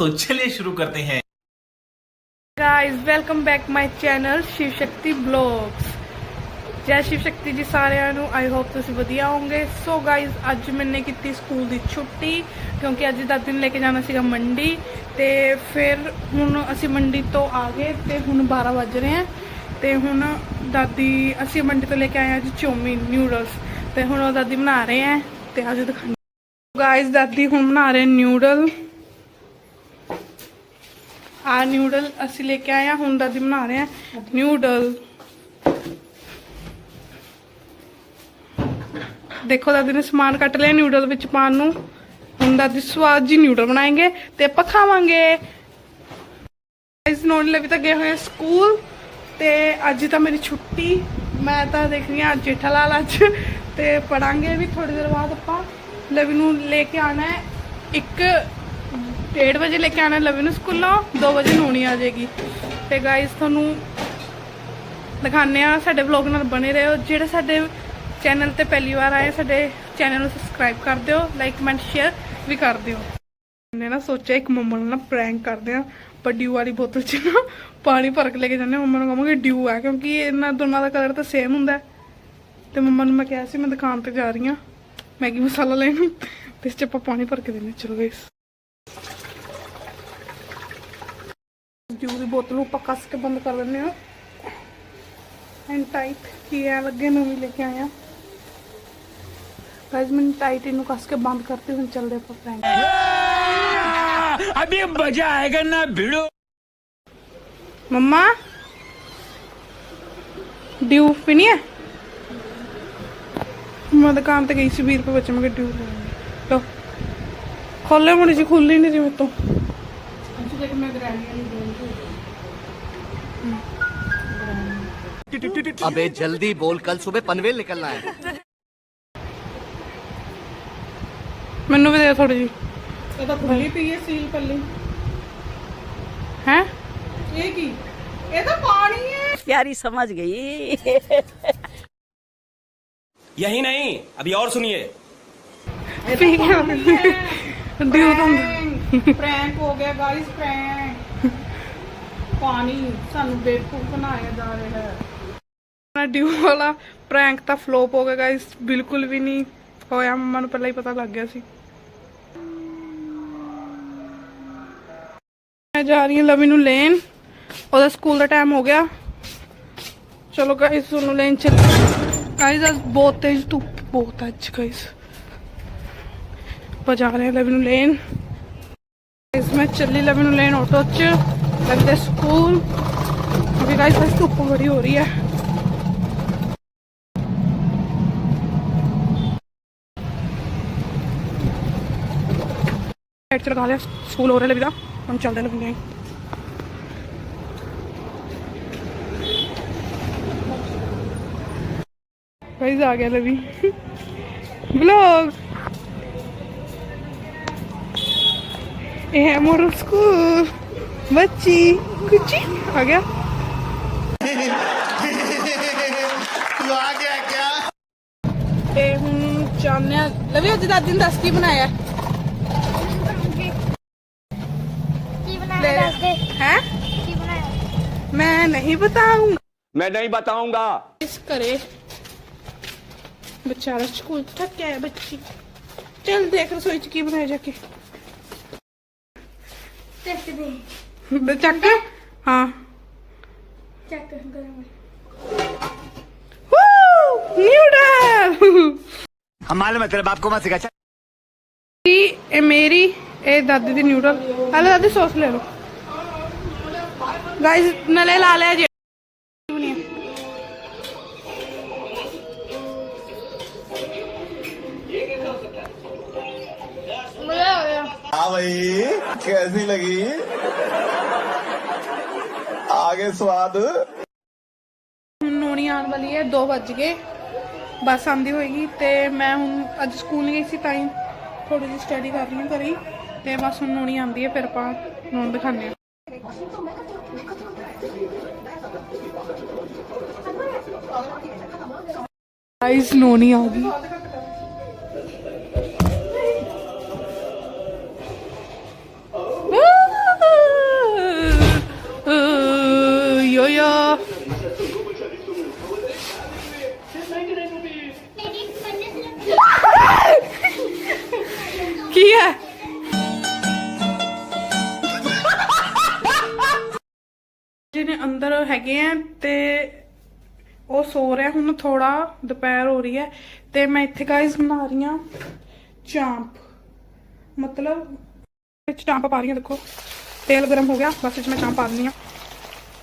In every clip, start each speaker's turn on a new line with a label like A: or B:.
A: तो चलिए शुरू करते हैं
B: guys welcome back my channel Shiv Shakti blogs ਜੈ ਸ਼ਿਵ ਸ਼ਕਤੀ ਜੀ ਸਾਰਿਆਂ ਨੂੰ ਆਈ ਹੋਪ ਤੁਸੀਂ ਵਧੀਆ ਹੋਵੋਗੇ ਸੋ ਗਾਇਸ ਅੱਜ ਮੈਨੇ ਕੀਤੀ ਸਕੂਲ ਦੀ ਛੁੱਟੀ ਕਿਉਂਕਿ ਅੱਜ ਦਾਦੀ ਨੂੰ ਲੈ ਕੇ ਜਾਣਾ ਸੀਗਾ ਮੰਡੀ ਤੇ ਫਿਰ ਹੁਣ ਅਸੀਂ ਮੰਡੀ ਤੋਂ ਆ ਗਏ ਤੇ ਹੁਣ 12 ਵੱਜ ਰਹੇ ਆ ਤੇ ਹੁਣ ਦਾਦੀ ਅਸੀਂ ਮੰਡੀ ਤੋਂ ਲੈ ਕੇ ਆਏ ਹਾਂ ਅੱਜ ਚੌਮਿਨ ਨਿਊਡਲਸ ਤੇ ਹੁਣ ਉਹ ਦਾਦੀ ਬਣਾ ਰਹੇ ਆ ਤੇ ਆਜੋ ਦਿਖਾਉਂਦੇ ਗਾਇਸ ਦਾਦੀ ਹੁਣ ਬਣਾ ਰਹੇ ਨਿਊਡਲ ਆ ਨਿਊਡਲ ਅਸੀਂ ਲੈ ਕੇ ਆਏ ਆ, ਹੁਣ ਦਾਦੀ ਬਣਾ ਰਹੇ ਆ। ਨਿਊਡਲ। ਦੇਖੋ ਦਾਦੀ ਨੇ ਸਮਾਨ ਕੱਟ ਲਿਆ ਨਿਊਡਲ ਵਿੱਚ ਪਾਉਣ ਨੂੰ। ਹੁਣ ਦਾਦੀ ਸਵਾਦ ਜੀ ਨਿਊਡਲ ਬਣਾਏਂਗੇ ਤੇ ਆਪਾਂ ਖਾਵਾਂਗੇ। ਇਸ ਨੋਨ ਲਈ ਤਾਂ ਗਏ ਹੋਏ ਸਕੂਲ ਤੇ ਅੱਜ ਤਾਂ ਮੇਰੀ ਛੁੱਟੀ। ਮੈਂ ਤਾਂ ਦੇਖ ਰਹੀ ਹਾਂ ਜੇਠਾ ਲਾਲ ਅੱਜ। ਤੇ ਪੜਾਂਗੇ ਵੀ ਥੋੜੀ ਦੇਰ ਬਾਅਦ ਆਪਾਂ। ਲਵੀ ਨੂੰ ਲੈ ਕੇ ਆਣਾ ਹੈ। ਇੱਕ ਡੇਢ ਵਜੇ ਲੈ ਕੇ ਆਣਾ ਲਵੇ ਨੂੰ ਸਕੂਲੋਂ 2 ਵਜੇ ਨੂਣੀ ਆ ਜਾਏਗੀ। ਤੇ ਗਾਇਸ ਤੁਹਾਨੂੰ ਦਿਖਾਉਂਦੇ ਆ ਸਾਡੇ ਵਲੌਗ ਨਾਲ ਬਣੇ ਰਹੋ। ਜਿਹੜੇ ਸਾਡੇ ਚੈਨਲ ਤੇ ਪਹਿਲੀ ਵਾਰ ਆਏ, ਸਾਡੇ ਚੈਨਲ ਨੂੰ ਸਬਸਕ੍ਰਾਈਬ ਕਰ ਦਿਓ ਲਾਈਕ ਕਮੈਂਟ ਸ਼ੇਅਰ ਵੀ ਕਰ ਦਿਓ। ਨੇ ਨਾ ਸੋਚਿਆ ਇੱਕ ਮੰਮਾ ਨੂੰ ਨਾ ਪ੍ਰੈਂਕ ਕਰਦੇ ਆ ਪਰ ਡਿਊ ਵਾਲੀ ਬੋਤਲ 'ਚ ਨਾ ਪਾਣੀ ਭਰ ਕੇ ਲੈ ਕੇ ਜਾਂਦੇ ਆ ਮੰਮਾ ਨੂੰ ਕਹਾਂਗੇ ਡਿਊ ਆ, ਕਿਉਂਕਿ ਇਹਨਾਂ ਦੋਨਾਂ ਦਾ ਕਲਰ ਤਾਂ ਸੇਮ ਹੁੰਦਾ ਤੇ ਮੰਮਾ ਨੂੰ ਮੈਂ ਕਿਹਾ ਸੀ, ਮੈਂ ਦੁਕਾਨ ਤੇ ਜਾ ਰਹੀ ਆ ਮੈਗੀ ਮਸਾਲਾ ਲੈਣ, ਤੇ ਇਸ 'ਚ ਆਪਾਂ ਪਾਣੀ ਭਰ ਕੇ ਦੇਣੇ ਚਲੋ ਗਾਇਸ ਜੂ ਦੀ ਬੋਤਲ ਨੂੰ ਆਪਾਂ ਕੱਸ ਕੇ ਬੰਦ ਕਰ ਦਿੰਨੇ ਆ ਐਂਡ ਟਾਈਟ ਕੀ ਆ ਲੱਗੇ ਨਵੀਂ ਲੈ ਕੇ ਆਇਆ ਗਾਇਸ ਮੈਂ ਟਾਈਟ ਇਹਨੂੰ ਕੱਸ ਕੇ ਬੰਦ ਕਰਤੇ ਹੁਣ ਚੱਲਦੇ ਆਪਾਂ ਪ੍ਰੈਂਕ
C: ਅਬੇ ਮਜ਼ਾ ਆਏਗਾ ਨਾ ਭਿੜੋ।
B: ਮੰਮਾ ਡਿਊ ਫਿਨੀ ਹੈ? ਮੈਂ ਦੁਕਾਨ ਤੇ ਗਈ ਸੀ 20 ਰੁਪਏ ਬਚਣਗੇ ਡਿਊ ਲੋ ਖੋਲੇ ਮੁੰਡੇ ਜੀ ਖੁੱਲੀ ਨਹੀਂ ਜੀ ਮੇਰੇ ਤੋਂ। ਅੱਜ ਤੱਕ ਮੈਂ ਗ੍ਰੈਂਡੀ ਨਹੀਂ ਦੇਣੀ
D: अबे जल्दी बोल कल सुबह पनवेल निकलना है
B: ਮੈਨੂੰ ਵੀ ਦੇ ਥੋੜੀ ਜੀ ਇਹ ਤਾਂ ਖੁੱਲੀ ਪਈ ਹੈ ਸੀਲ ਪੱਲੀ ਹੈ ਇਹ ਕੀ ਇਹ ਤਾਂ ਪਾਣੀ ਹੈ
E: प्यारी समझ गई
C: यही नहीं अभी और सुनिए
B: ਪੀ ਗਿਆ ਡਿਊ ਤਾਂ
F: ਪ੍ਰੈਂਕ ਹੋ ਗਿਆ ਗਾਇਸ ਪ੍ਰੈਂਕ ਪਾਣੀ ਸਾਨੂੰ ਬੇਵਕੂਫ ਬਣਾਇਆ ਜਾ ਰਿਹਾ ਹੈ।
B: ਨਾ ਡਿਊ ਵਾਲਾ ਪ੍ਰੈਂਕ ਤਾਂ ਫਲੋਪ ਹੋ ਗਿਆ ਗਾਇਸ ਬਿਲਕੁਲ ਵੀ ਨਹੀਂ ਹੋਇਆ, ਮੰਮਾ ਨੂੰ ਪਹਿਲਾਂ ਹੀ ਪਤਾ ਲੱਗ ਗਿਆ ਸੀ। ਮੈਂ ਜਾ ਰਹੀ ਹਾਂ ਲਵੀ ਨੂੰ ਲੈਣ, ਉਹਦਾ ਸਕੂਲ ਦਾ ਟਾਈਮ ਹੋ ਗਿਆ। ਚਲੋ ਗਾਇਸ ਉਹਨੂੰ ਲੈਣ ਚੱਲ ਗਾਇਸ ਅੱਜ ਬਹੁਤ ਤੇਜ਼ ਧੁੱਪ, ਬਹੁਤ ਹੈ ਅੱਜ ਗਾਇਸ ਆਪਾਂ ਜਾ ਰਹੇ ਹਾਂ ਲਵੀ ਨੂੰ ਲੈਣ। ਗਾਇਸ ਮੈਂ ਚੱਲੀ ਲਵੀ ਨੂੰ ਲੈਣ ਆਟੋ 'ਚ ਲਵੀ ਦੇ ਸਕੂਲ ਕਿਉਂਕਿ ਗਾਇਸ ਅੱਜ ਧੁੱਪ ਬੜੀ ਹੋ ਰਹੀ ਹੈ ਲਾਈਟ ਚਲਗਾ ਲਿਆ ਸਕੂਲ ਹੋ ਰਿਹਾ ਲਵੀ ਦਾ ਹੁਣ ਚੱਲਦੇ ਲਵੀ ਨੇ ਗਾਇਸ ਆ ਗਿਆ ਲਵੀ है मॉडल स्कूल बच्ची कुछ? आ गया?
D: तू आ गया क्या
B: ए हूँ दादी ने दस की बनाया?
G: की बनाया दस दे
B: हैं?
G: की बनाया?
B: मैं नहीं बताऊँगा।
C: मैं नहीं बताऊँगा।
B: इस करे। बेचारा स्कूल थक गया बच्ची। चल देख रसोई च की बनाया जाके।
G: ਚੱਕ ਦੇ
B: ਦੇ ਚੱਕ ਹਾਂ
G: ਚੱਕ ਗਰਮ
B: ਵੂ ਨਿਊਡਲ
D: हमारे में तेरे बाप को मत सिखा चल।
B: ਇਹ ਮੇਰੀ ਇਹ ਦਾਦੀ ਦੀ ਨਿਊਡਲ ਹਲੇ ਦਾਦੀ ਸੌਸ ਲੈ ਲਓ ਗਾਇਸ ਨਲੇ ਲਾ ਲਿਆ ਜੀ
H: हाँ भाई कैसी लगी आगे स्वाद
B: ਹੁਣ ਨੂਣੀ ਆਉਣ ਵਾਲੀ ਹੈ 2 ਵੱਜ ਗਏ ਬੱਸ ਆਂਦੀ ਹੋਏਗੀ ਤੇ ਮੈਂ ਹੁਣ ਅੱਜ ਸਕੂਲ ਨਹੀਂ ਗਈ ਸੀ ਤਾਂ ਹੀ ਥੋੜੀ ਜਿਹੀ ਸਟੱਡੀ ਕਰ ਰਹੀ ਹਾਂ ਘਰੇ ਹੀ। ਤੇ ਬਸ ਹੁਣ ਨੂਣੀ ਆਂਦੀ ਹੈ ਫਿਰ ਆਪਾਂ ਨੂੰ ਦਿਖਾਉਂਦੇ ਹਾਂ ਗਾਇਸ ਨੂਣੀ ਆ ਗਈ ਨੇ ਅੰਦਰ ਹੈਗੇ ਆ ਤੇ ਉਹ ਸੋ ਰਿਹਾ, ਹੁਣ ਥੋੜਾ ਦੁਪਹਿਰ ਹੋ ਰਹੀ ਹੈ ਤੇ ਮੈਂ ਇੱਥੇ ਗਾਇਸ ਬਣਾ ਰਹੀ ਹਾਂ ਚਾਂਪ। ਮਤਲਬ ਵਿੱਚ ਚਾਂਪ ਪਾ ਰਹੀ ਹਾਂ, ਦੇਖੋ। ਤੇਲ ਗਰਮ ਹੋ ਗਿਆ, ਬਸ ਇਸ ਮੈਂ ਚਾਂਪ ਪਾ ਦਿੰਦੀ ਹਾਂ।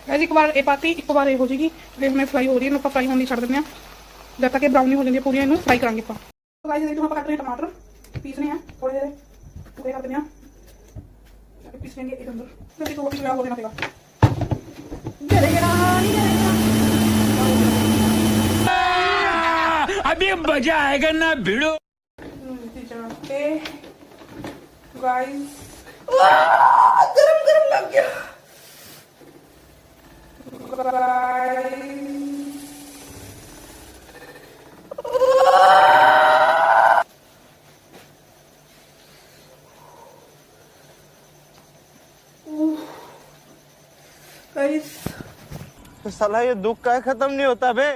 B: ਗਾਇਸ ਇੱਕ ਵਾਰ ਇਹ ਪਾਤੀ, ਇੱਕ ਵਾਰ ਇਹ ਹੋ ਜੇਗੀ। ਫਿਰ ਮੈਂ ਫਰਾਈ ਹੋ ਰਹੀ ਹੈ, ਇਹਨੂੰ ਆਪਾਂ ਫਰਾਈ ਹੋਣ ਲਈ ਛੱਡ ਦਿੰਦੇ ਹਾਂ। ਜਦ ਤੱਕ ਇਹ ਬਰਾਊਨ ਨਹੀਂ ਹੋ ਜਾਂਦੀ ਪੂਰੀਆਂ, ਇਹਨੂੰ ਫਰਾਈ ਕਰਾਂਗੇ ਆਪਾਂ। ਗਾਇਸ ਦੇਖੋ, ਆਪਾਂ ਕੱਟ ਰਹੇ ਹਾਂ ਟਮਾਟਰ। ਪੀਸਨੇ ਆ ਥੋੜੇ ਜਿਹੇ। ਟੁਕੜੇ ਕਰ ਦਿੰਦੇ ਹਾਂ। ਪੀਸ ਲੈਂਗੇ ਇਹਦੇ ਅੰਦਰ। ਫਿਰ ਇੱਕ ਹੋਰ ਪੀਸ ਹੋ ਦੇਣਾ ਪਏਗਾ
C: अभी मजा आएगा ना भिड़ो
B: गाइस गरम गरम लग गया गाइस
A: साला ये दुख का खत्म नहीं होता बे